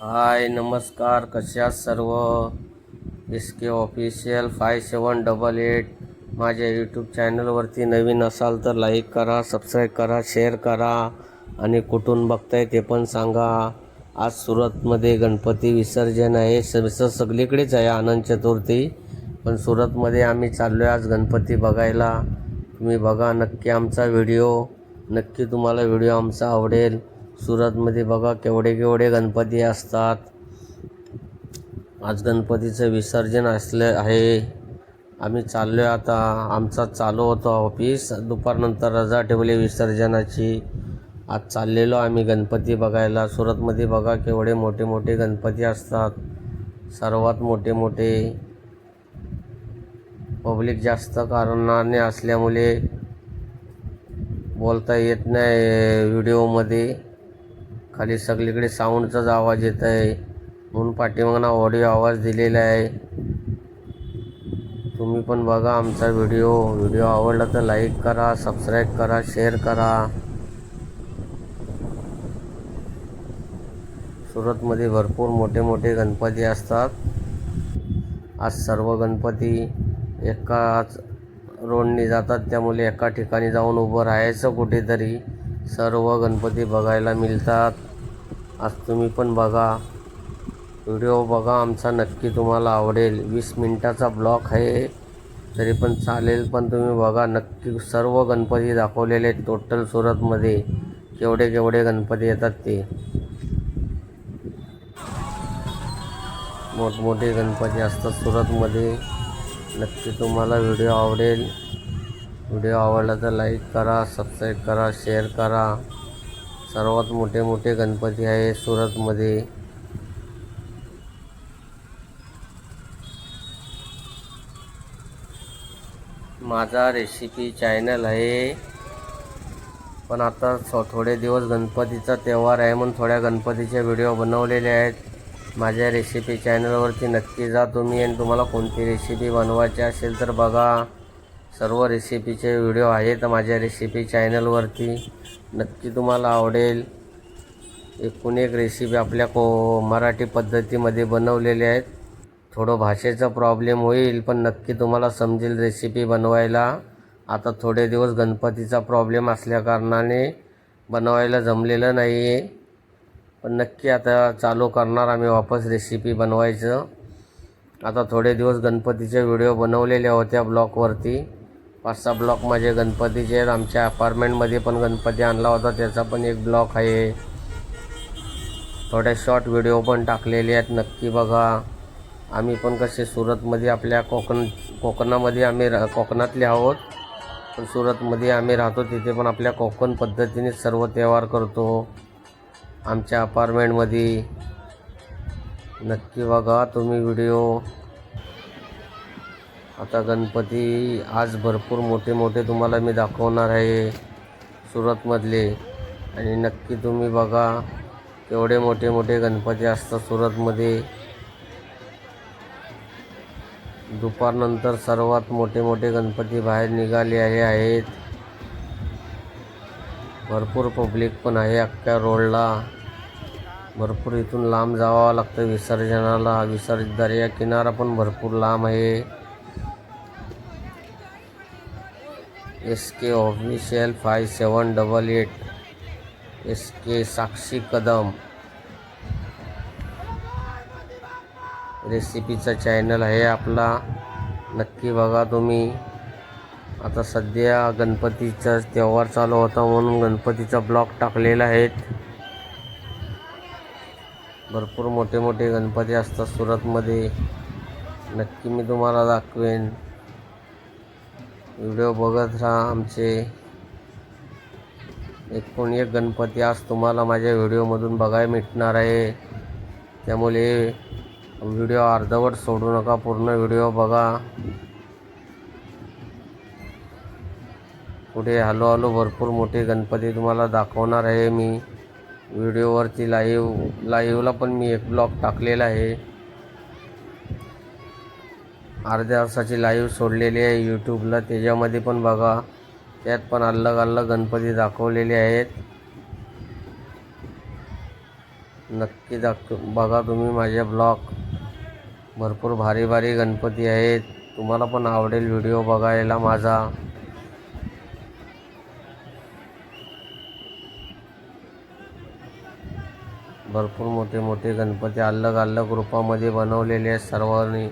हाय नमस्कार. कशा सर्व? S K official five seven double eight माझ्या यूट्यूब चॅनलवरती नवीन असाल तर लाईक करा सबस्क्राईब करा शेअर करा आणि कुठून बघताय ते पण सांगा. आज सुरतमध्ये गणपती विसर्जन आहे. स सगळीकडेच आहे आनंद चतुर्थी. पण सुरतमध्ये आम्ही चाललो आहे आज गणपती बघायला. तुम्ही बघा नक्की आमचा व्हिडिओ नक्की तुम्हाला व्हिडिओ आमचा आवडेल. सुरतमध्ये बघा केवढे केवढे गणपती असतात. आज गणपतीचं विसर्जन असलं आहे. आम्ही चाललो आहे आता आमचा चालू होतो ऑफिस. दुपारनंतर रजा ठेवली विसर्जनाची. आज चाललेलो आम्ही गणपती बघायला. सुरतमध्ये बघा केवढे मोठे मोठे गणपती असतात. सर्वात मोठे मोठे. पब्लिक जास्त कारणाने असल्यामुळे बोलता येत नाही व्हिडिओमध्ये. खाली सगळीकडे साऊंडचाच आवाज येत आहे म्हणून पाठीमागना ऑडिओ आवाज दिलेला आहे. तुम्ही पण बघा आमचा व्हिडिओ व्हिडिओ आवडला तर लाईक करा सबस्क्राईब करा शेअर करा. सुरतमध्ये भरपूर मोठे मोठे गणपती असतात. आज सर्व गणपती एकाच रोडने जातात. त्यामुळे एका ठिकाणी जाऊन उभं राहायचं कुठेतरी. सर्व गणपती बघायला मिळतात. आज तुम्ही पण बघा. व्हिडिओ बघा आमचा नक्की तुम्हाला आवडेल. वीस मिनटाचा ब्लॉक आहे तरी पण चालेल पण तुम्ही बघा नक्की सर्व गणपती दाखवलेले टोटल सुरतमध्ये. केवढे केवढे गणपती येतात ते. मोठमोठे गणपती असतात सुरतमध्ये. नक्की तुम्हाला व्हिडिओ आवडेल. व्हिडिओ आवडला तर लाईक करा सबस्क्राईब करा शेअर करा. सर्वात मोठे मोठे गणपती आहे सुरतमध्ये. माझा रेसिपी चॅनल आहे. पण आता थो थोडे दिवस गणपतीचा त्योहार आहे म्हणून थोड्या गणपतीचे व्हिडिओ बनवलेले आहेत. माझ्या रेसिपी चॅनलवरती नक्की जा तुम्ही आणि तुम्हाला कोणती रेसिपी बनवायची असेल तर बघा. सर्व रेसिपीचे व्हिडिओ आहेत माझ्या रेसिपी चॅनलवरती नक्की तुम्हाला आवडेल. एकूण एक रेसिपी आपल्या को मराठी पद्धतीमध्ये बनवलेले आहेत. थोडं भाषेचा प्रॉब्लेम होईल पण नक्की तुम्हाला समजेल रेसिपी बनवायला. आता थोडे दिवस गणपतीचा प्रॉब्लेम असल्याकारणाने बनवायला जमलेलं नाही आहे पण नक्की आता चालू करणार आम्ही वापस रेसिपी बनवायचं. आता थोडे दिवस गणपतीचे व्हिडिओ बनवलेल्या होत्या ब्लॉकवरती पाच सहा ब्लॉक माझे गणपतीचे आमच्या अपार्टमेंटमध्ये पण गणपती आणला होता त्याचा पण एक ब्लॉक आहे. थोड्या शॉर्ट व्हिडिओ पण टाकलेले आहेत नक्की बघा. आम्ही पण कसे सुरतमध्ये आपल्या कोकण कोकणामध्ये आम्ही रा कोकणातले आहोत. पण सुरतमध्ये आम्ही राहतो तिथे पण आपल्या कोकण पद्धतीने सर्व त्यौहार करतो. आमच्या अपार्टमेंटमध्ये नक्की बघा तुम्ही व्हिडिओ. आता गणपती आज भरपूर मोठे मोठे तुम्हाला मी दाखवणार आहे सुरतमधले. आणि नक्की तुम्ही बघा केवढे मोठे मोठे गणपती असतात सुरतमध्ये. दुपारनंतर सर्वात मोठे मोठे गणपती बाहेर निघाले आहे आहेत. भरपूर पब्लिक पण आहे अख्ख्या रोडला. भरपूर इथून लांब जावं लागतं विसर्जनाला. विसर्ज दर्या किनारा पण भरपूर लांब आहे. S K official five seven double eight S K Sakshi Kadam. रेसिपीचा channel आहे आपला. नक्की बघा तुम्ही. आता सध्या गणपतीचा त्यौहार चालू होता म्हणून गणपतीचा ब्लॉग टाकलेला आहेत. भरपूर मोठे मोठे गणपती असतात सुरतमध्ये. नक्की मी तुम्हाला दाखवेन. व्हिडिओ बघत राहा आमचे. एकूण एक गणपती आज तुम्हाला माझ्या व्हिडिओमधून बघायला मिटणार आहे. त्यामुळे व्हिडिओ अर्धवट सोडू नका पूर्ण व्हिडिओ बघा. पुढे हळूहळू हळू भरपूर मोठे गणपती तुम्हाला दाखवणार आहे मी. व्हिडिओवरती लाईव्ह लाईव्हला पण मी एक ब्लॉग टाकलेला आहे. अर्ध्या तासाची लाईव्ह सोडलेली आहे यूट्यूबला त्याच्यामध्ये पण बघा. त्यात पण अलग अलग गणपती दाखवलेले आहेत. नक्की दाख बघा तुम्ही माझे ब्लॉग भरपूर भारी भारी गणपती आहेत. तुम्हाला पण आवडेल व्हिडिओ बघायला माझा. भरपूर मोठे मोठे गणपती अलग अलग रूपामध्ये बनवलेले आहेत सर्वांनी.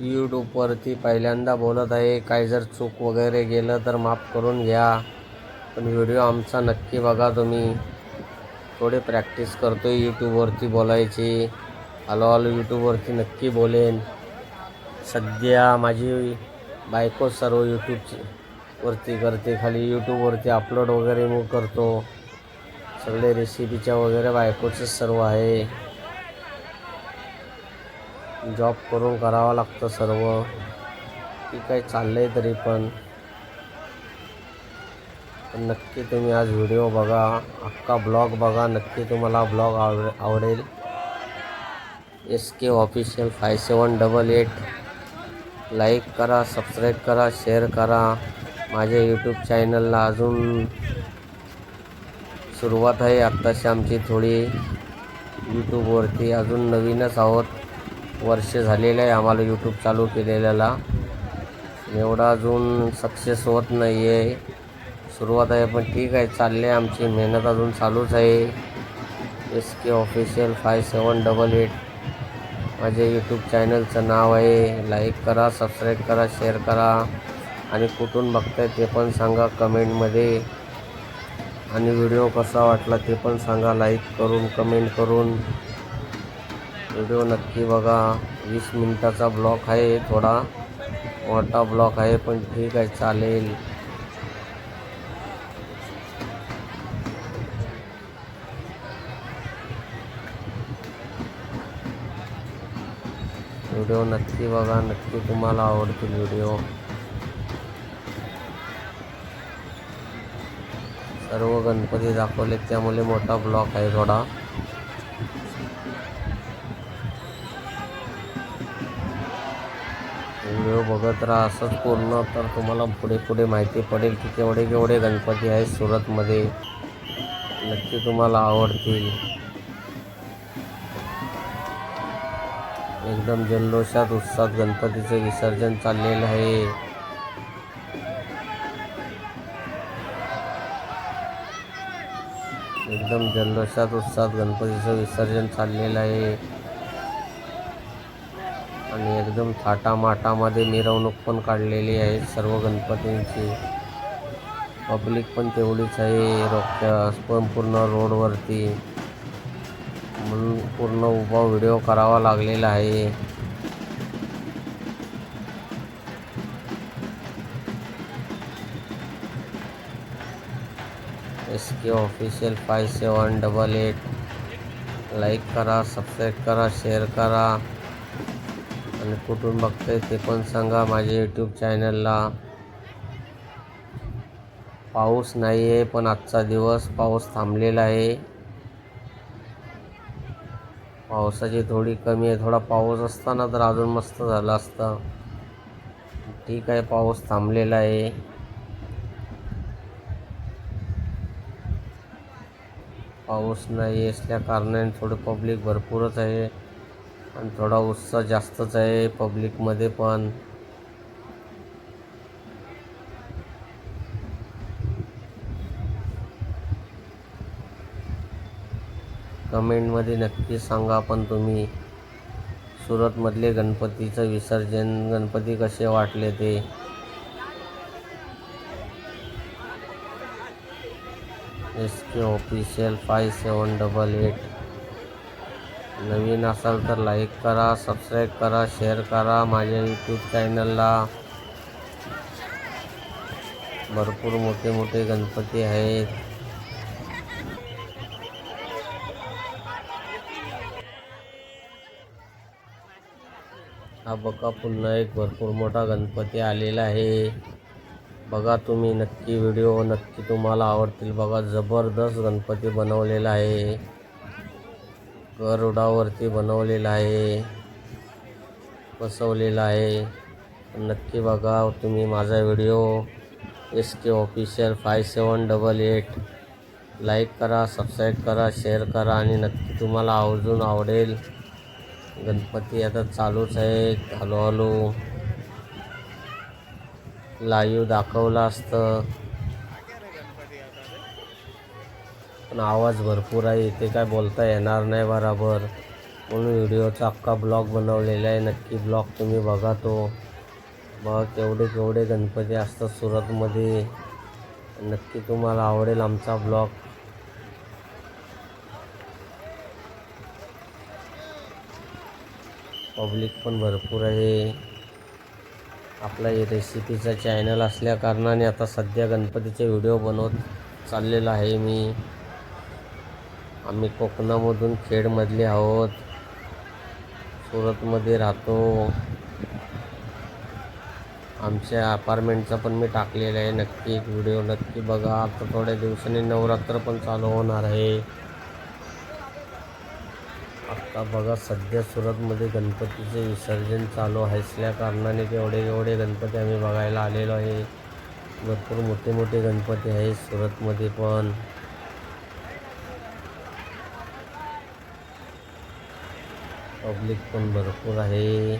यूट्यूबवरती पहिल्यांदा बोलत आहे. काही जर चूक वगैरे गेलं तर माफ करून घ्या. पण व्हिडिओ आमचा नक्की बघा तुम्ही. थोडे प्रॅक्टिस करतो आहे यूट्यूबवरती बोलायची. हळूहळू यूट्यूबवरती नक्की बोलेन. सध्या माझी बायको सर्व यूट्यूबची वरती करते. खाली यूट्यूबवरती अपलोड वगैरे मग करतो. सगळे रेसिपीच्या वगैरे बायकोचं सर्व आहे. जॉब करून करावं लागतं सर्व. की काही चाललं आहे तरी पण. नक्की तुम्ही आज व्हिडिओ बघा अख्खा ब्लॉग बघा नक्की तुम्हाला ब्लॉग आवड आवडेल. S K official five seven double eight like करा सबस्क्राईब करा शेअर करा. माझ्या यूट्यूब चॅनलला अजून सुरुवात आहे आत्ताशी आमची थोडी. यूट्यूबवरती अजून नवीनच आहोत. वर्ष झालेलं आहे आम्हाला यूट्यूब चालू केलेल्याला. एवढा अजून सक्सेस होत नाही आहे सुरुवात आहे पण ठीक आहे चालले आमची. मेहनत अजून चालूच आहे. S K official five seven double eight माझे यूट्यूब चॅनलचं नाव आहे. लाईक करा सबस्क्राईब करा शेअर करा. आणि कुठून बघताय ते पण सांगा कमेंटमध्ये. आणि व्हिडिओ कसा वाटला ते पण सांगा. लाईक करून कमेंट करून. व्हिडिओ नक्की बघा. वीस मिनिटाचा ब्लॉक आहे थोडा. मोठा ब्लॉक आहे पण ठीक आहे चालेल. व्हिडिओ नक्की बघा. नक्की तुम्हाला आवडतील व्हिडिओ सर्व गणपती दाखवले त्यामुळे मोठा ब्लॉक आहे थोडा व्हिडिओ बघत राहा. असंच पूर्ण तर तुम्हाला पुढे पुढे माहिती पडेल की केवढे केवढे गणपती आहेत सुरतमध्ये. नक्की तुम्हाला आवडतील. एकदम जल्लोषात उत्साहात गणपतीचे विसर्जन चाललेलं आहे. एकदम जल्लोषात उत्साहात गणपतीचं विसर्जन चाललेलं आहे. आणि एकदम थाटामाटामध्ये मिरवणूक पण काढलेली आहे सर्व गणपतींची. पब्लिक पण तेवढीच आहे रोख्या पण पूर्ण रोडवरती. म्हणून पूर्ण उभा व्हिडिओ करावा लागलेला आहे. S K official five seven double eight like करा सबस्क्राईब करा शेअर करा. आणि कुठून बघताय ते पण सांगा. माझ्या यूट्यूब चॅनलला पाऊस नाही आहे पण आजचा दिवस पाऊस थांबलेला आहे. पावसाची थोडी कमी आहे. थोडा पाऊस असताना तर अजून मस्त झालं असतं. ठीक आहे पाऊस थांबलेला आहे. पाऊस नाही असल्या कारणाने थोडं पब्लिक भरपूरच आहे. आणि थोडा उत्साह जास्तच आहे पब्लिकमध्ये पण. कमेंटमध्ये नक्की सांगा पण तुम्ही. सुरतमधले गणपतीचं विसर्जन गणपती कसे वाटले ते? S K official five seven double eight नवीन असाल तर लाईक करा सबस्क्राईब करा शेअर करा माझ्या यूट्यूब चॅनलला भरपूर मोठे मोठे गणपती आहेत. हा बघा पुन्हा एक भरपूर मोठा गणपती आलेला आहे. बघा तुम्ही नक्की व्हिडिओ नक्की तुम्हाला आवडतील. बघा जबरदस्त गणपती बनवलेला आहे. गरुडावरती बनवलेला आहे. बसवलेला आहे. नक्की बघा तुम्ही माझा video S K official five seven double eight like करा सबस्क्राईब करा शेअर करा आणि नक्की तुम्हाला आवर्जून आवडेल. गणपती आता चालूच आहे. हळूहळू लाईव्ह दाखवलं असतं. पण आवाज भरपूर आहे. इथे काय बोलता येणार नाही बराबर. म्हणून व्हिडिओचा अख्खा ब्लॉग बनवलेला आहे. नक्की ब्लॉग तुम्ही बघा तो. बघा केवढे केवढे गणपती असतात सुरतमध्ये. नक्की तुम्हाला आवडेल आमचा ब्लॉग. पब्लिक पण भरपूर आहे. आपला हे रेसिपीचा चॅनल असल्या कारणाने आता सध्या गणपतीचे व्हिडिओ बनवत चाललेला आहे मी. आम्ही कोकणामधून खेडमधले आहोत. सुरतमध्ये राहतो. आमच्या अपार्टमेंटचा पण मी टाकलेला आहे. नक्की एक व्हिडिओ नक्की बघा. आता थोड्या दिवसांनी नवरात्र पण चालू होणार आहे. आत्ता बघा सध्या सुरतमध्ये गणपतीचे विसर्जन चालू आहे असल्या कारणाने तेवढे एवढे गणपती आम्ही बघायला आलेलो आहे. भरपूर मोठे मोठे गणपती आहेत सुरतमध्ये पण. पब्लिक पण भरपूर आहे.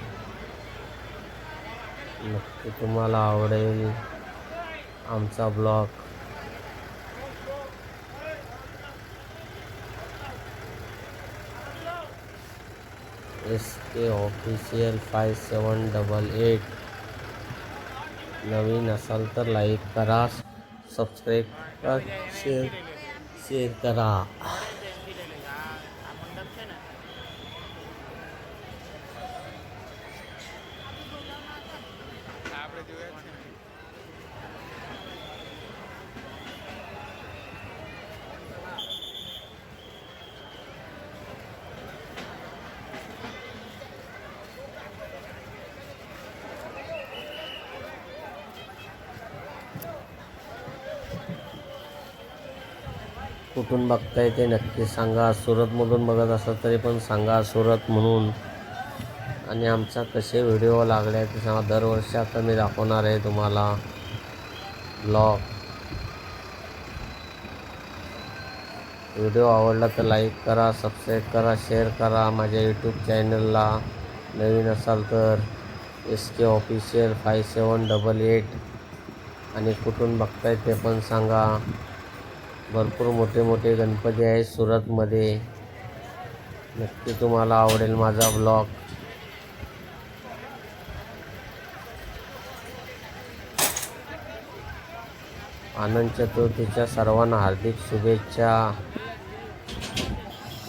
नक्की तुम्हाला आवडेल आमचा blog S K official five seven double eight नवीन असाल तर लाईक करा सबस्क्राईब करा शेअर शेअर करा. कुठून बघताय ते नक्की सांगा. सुरतमधून बघत असाल तरी पण सांगा सुरत म्हणून. आणि आमचा कसे व्हिडिओ लागले ते सांगा. दरवर्षी आता मी दाखवणार आहे तुम्हाला. ब्लॉग व्हिडिओ आवडला तर लाईक करा सबस्क्राईब करा शेअर करा माझ्या यूट्यूब चॅनलला नवीन असाल तर S K official five seven double eight आणि कुठून बघताय ते पण सांगा. भरपूर मोठे मोठे गणपती आहेत सुरतमध्ये. नक्की तुम्हाला आवडेल माझा ब्लॉग आनंद चतुर्थीच्या सर्वांना हार्दिक शुभेच्छा.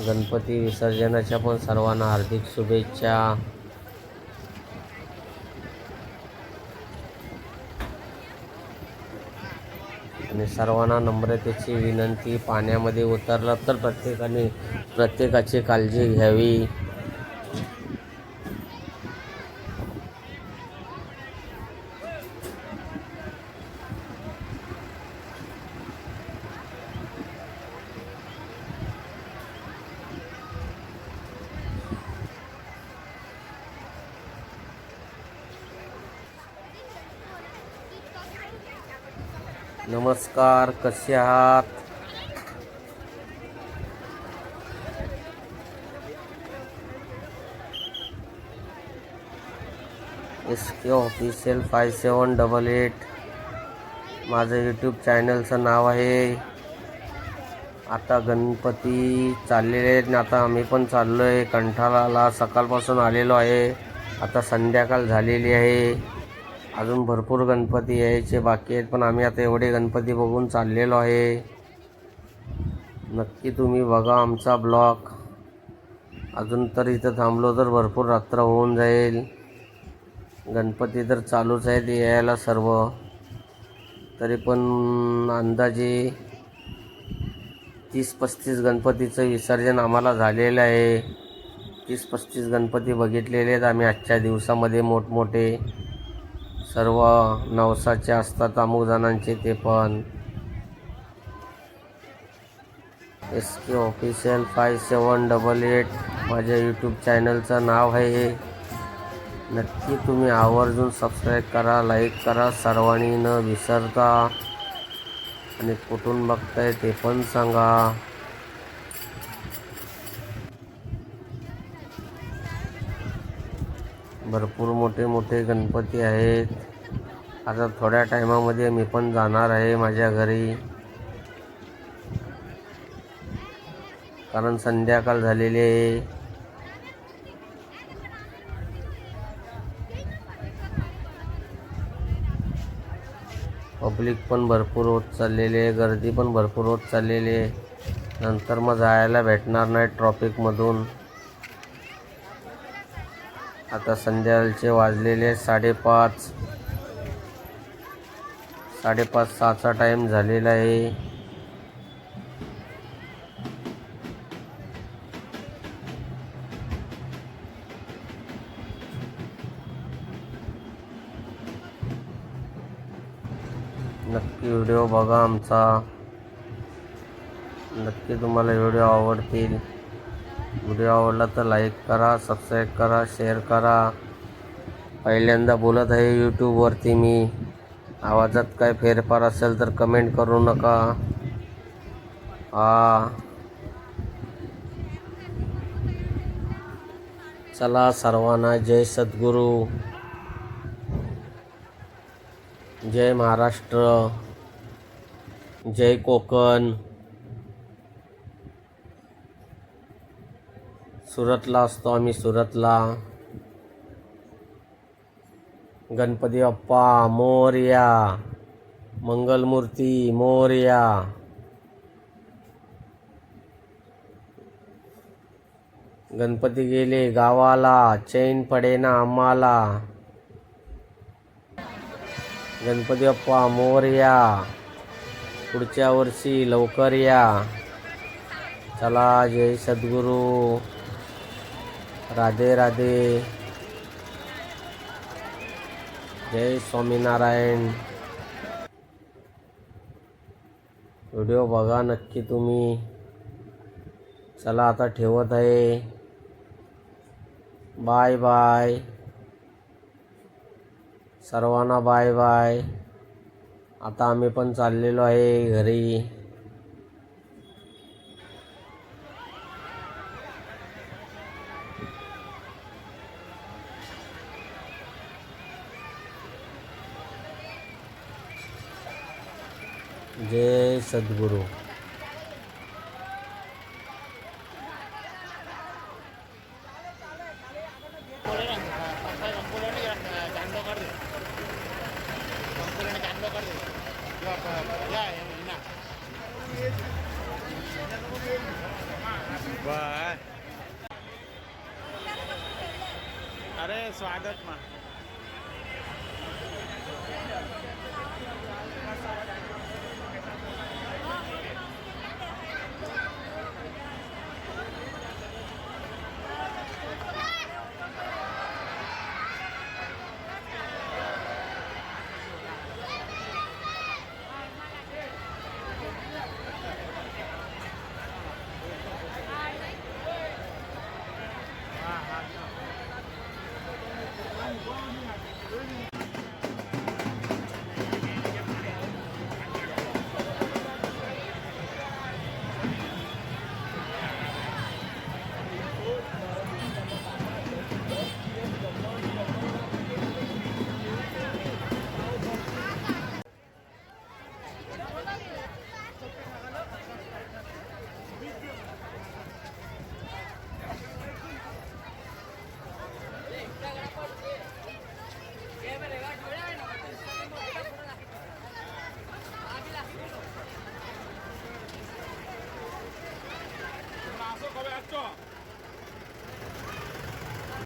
गणपती विसर्जनाच्या पण सर्वांना हार्दिक शुभेच्छा. आणि सर्वांना नम्रतेची विनंती. पाण्यामध्ये उतरलं तर प्रत्येकाने प्रत्येकाची काळजी घ्यावी. नमस्कार कसे आहात? S K official five seven double eight माझं यूट्यूब चॅनलचं नाव आहे. आता गणपती चाललेले आहेत ना आता आम्ही पण चाललो आहे कंठालाला सकाळपासून आलेलो आहे. आता संध्याकाळ झालेली आहे. अजून भरपूर गणपती यायचे बाकी आहेत पण आम्ही आता एवढे गणपती बघून चाललेलो आहे. नक्की तुम्ही बघा आमचा ब्लॉग. अजून तर इथं थांबलो तर भरपूर रात्र होऊन जाईल. गणपती तर चालूच आहेत यायला सर्व. तरी पण अंदाजे तीस पस्तीस गणपतीचं विसर्जन आम्हाला झालेलं आहे. तीस पस्तीस गणपती बघितलेले आहेत आम्ही आजच्या दिवसामध्ये मोठमोठे. सर्व नवसाचे असतात अमुक जणांचे ते पण. S K official five seven double eight माझ्या यूट्यूब चॅनलचं नाव आहे नक्की तुम्ही आवर्जून सबस्क्राईब करा लाईक करा सर्वांनी न विसरता. आणि कुठून बघताय ते पण सांगा. भरपूर मोठे मोठे गणपती आहेत. आता थोड्या टायमामध्ये मी पण जाणार आहे माझ्या घरी. कारण संध्याकाळ झालेली आहे. पब्लिक पण भरपूर होत चाललेली आहे. गर्दी पण भरपूर होत चाललेली आहे. नंतर मग जायला भेटणार नाही ट्रॉफिकमधून. आता संध्याकाळचे वाजलेले साडेपाच. साडेपाच सहाचा टाईम झालेला आहे. नक्की व्हिडिओ बघा आमचा. नक्की तुम्हाला व्हिडिओ आवडतील. व्हिडिओ आवडला तर लाईक करा सबस्क्राईब करा शेअर करा. पहिल्यांदा बोलत आहे यूट्यूबवरती मी. आवाजात काय फेरफार असेल तर कमेंट करू नका. हा. चला सर्वांना जय सद्गुरू. जय महाराष्ट्र. जय कोकण. सुरतला असतो आम्ही सुरतला. गणपती बाप्पा मोर्या मंगलमूर्ती मोर्या. गणपती गेले गावाला चैन पडेना आम्हाला. गणपती बाप्पा मोर्या. पुढच्या वर्षी लवकर या. चला जय सद्गुरू. राधे राधे। जय स्वामीनारायण। व्हिडिओ बघा नक्की तुम्ही. चला आता ठेवत आहे. Bye bye. सर्वांना बाय बाय. आता आम्ही पण चाललेलो आहे घरी. जय सद्गुरू